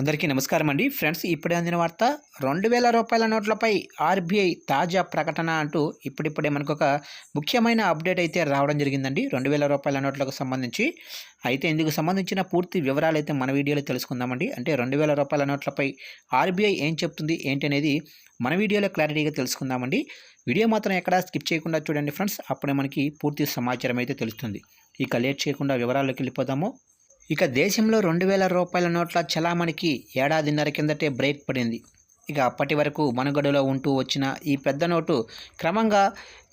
అందరికీ నమస్కారం అండి. ఫ్రెండ్స్ ఇప్పుడే అందిన వార్త రెండు వేల రూపాయల నోట్లపై ఆర్బీఐ తాజా ప్రకటన అంటూ ఇప్పుడిప్పుడే మనకు ఒక ముఖ్యమైన అప్డేట్ అయితే రావడం జరిగిందండి. రెండు వేల రూపాయల నోట్లకు సంబంధించి. అయితే ఇందుకు సంబంధించిన పూర్తి వివరాలు అయితే మన వీడియోలో తెలుసుకుందామండి. అంటే రెండు వేల రూపాయల నోట్లపై ఆర్బీఐ ఏం చెప్తుంది ఏంటి అనేది మన వీడియోలో క్లారిటీగా తెలుసుకుందామండి. వీడియో మాత్రం ఎక్కడా స్కిప్ చేయకుండా చూడండి ఫ్రెండ్స్. అప్పుడే మనకి పూర్తి సమాచారం అయితే తెలుస్తుంది. ఇక లేట్ చేయకుండా వివరాల్లోకి వెళ్ళిపోదాము. ఇక దేశంలో రెండు వేల రూపాయల నోట్ల చలామణికి ఏడాదిన్నర కిందటే బ్రేక్ పడింది. ఇక అప్పటి వరకు మనుగడలో ఉంటూ వచ్చిన ఈ పెద్ద నోటు క్రమంగా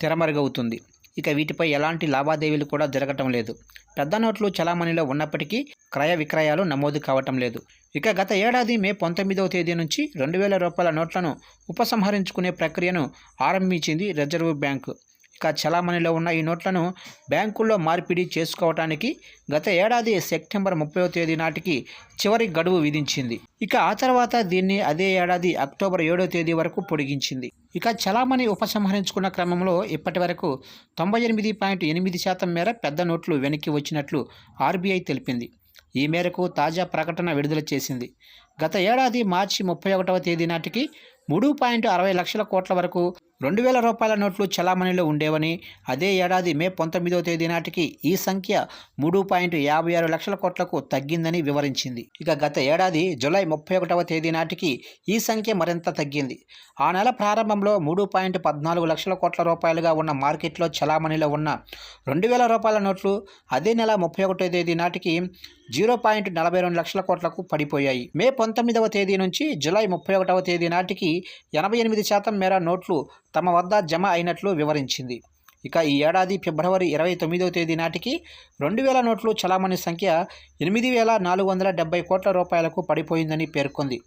తెరమరుగవుతుంది. ఇక వీటిపై ఎలాంటి లావాదేవీలు కూడా జరగటం లేదు. పెద్ద నోట్లు చలామణిలో ఉన్నప్పటికీ క్రయ విక్రయాలు నమోదు కావటం లేదు. ఇక గత ఏడాది మే పంతొమ్మిదవ తేదీ నుంచి రెండు వేల రూపాయల నోట్లను ఉపసంహరించుకునే ప్రక్రియను ఆరంభించింది రిజర్వ్ బ్యాంకు. ఇక చలామణిలో ఉన్న ఈ నోట్లను బ్యాంకుల్లో మార్పిడి చేసుకోవటానికి గత ఏడాది సెప్టెంబర్ ముప్పైవ తేదీ నాటికి చివరి గడువు విధించింది. ఇక ఆ తర్వాత దీన్ని అదే ఏడాది అక్టోబర్ ఏడో తేదీ వరకు పొడిగించింది. ఇక చలామణి ఉపసంహరించుకున్న క్రమంలో ఇప్పటి వరకు తొంభై ఎనిమిది పాయింట్ ఎనిమిది శాతం మేర పెద్ద నోట్లు వెనక్కి వచ్చినట్లు ఆర్బీఐ తెలిపింది. ఈ మేరకు తాజా ప్రకటన విడుదల చేసింది. గత ఏడాది మార్చి ముప్పై ఒకటవ తేదీ నాటికి మూడు పాయింట్ అరవై లక్షల కోట్ల వరకు రెండు వేల రూపాయల నోట్లు చలామణిలో ఉండేవని అదే ఏడాది మే పంతొమ్మిదవ తేదీ నాటికి ఈ సంఖ్య మూడు పాయింట్ యాభై ఆరు లక్షల కోట్లకు తగ్గిందని వివరించింది. ఇక గత ఏడాది జులై ముప్పై ఒకటవ తేదీ నాటికి ఈ సంఖ్య మరింత తగ్గింది. ఆ నెల ప్రారంభంలో మూడు పాయింట్ పద్నాలుగు లక్షల కోట్ల రూపాయలుగా ఉన్న మార్కెట్లో చలామణిలో ఉన్న రెండు వేల రూపాయల నోట్లు అదే నెల ముప్పై ఒకటో తేదీ నాటికి జీరో పాయింట్ నలభై రెండు లక్షల కోట్లకు పడిపోయాయి. మే పంతొమ్మిదవ తేదీ నుంచి జులై ముప్పై ఒకటవ తేదీ నాటికి ఎనభై ఎనిమిది శాతం మేర నోట్లు తమ వద్ద జమ అయినట్లు వివరించింది. ఇక ఈ ఏడాది ఫిబ్రవరి ఇరవై తొమ్మిదవ తేదీ నాటికి రెండు వేల నోట్లు చలామణి సంఖ్య ఎనిమిది వేల నాలుగు వందల డెబ్బై కోట్ల రూపాయలకు పడిపోయిందని పేర్కొంది.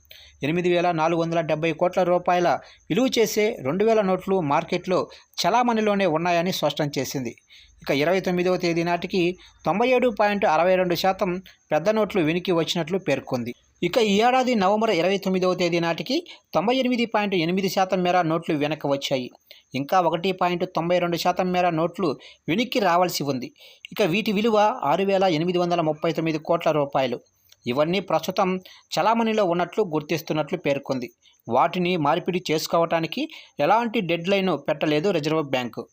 ఎనిమిది వేల నాలుగు వందల డెబ్బై కోట్ల రూపాయల విలువ చేసే రెండు వేల నోట్లు మార్కెట్లో చలామణిలోనే ఉన్నాయని స్పష్టం చేసింది. ఇక ఇరవై తొమ్మిదవ తేదీ నాటికి తొంభై ఏడు పాయింట్ అరవై రెండు శాతం పెద్ద నోట్లు వెనికి వచ్చినట్లు పేర్కొంది. ఇక ఈ ఏడాది నవంబర్ ఇరవై తొమ్మిదవ తేదీ నాటికి తొంభై ఎనిమిది పాయింట్ ఎనిమిది శాతం మేర నోట్లు వెనక్కి వచ్చాయి. ఇంకా ఒకటి పాయింట్ తొంభై రెండు శాతం మేర నోట్లు వెనక్కి రావాల్సి ఉంది. ఇక వీటి విలువ ఆరు వేల ఎనిమిది వందల ముప్పై తొమ్మిది కోట్ల రూపాయలు. ఇవన్నీ ప్రస్తుతం చలామణిలో ఉన్నట్లు గుర్తిస్తున్నట్లు పేర్కొంది. వాటిని మార్పిడి చేసుకోవటానికి ఎలాంటి డెడ్లైన్ పెట్టలేదు రిజర్వ్ బ్యాంకు.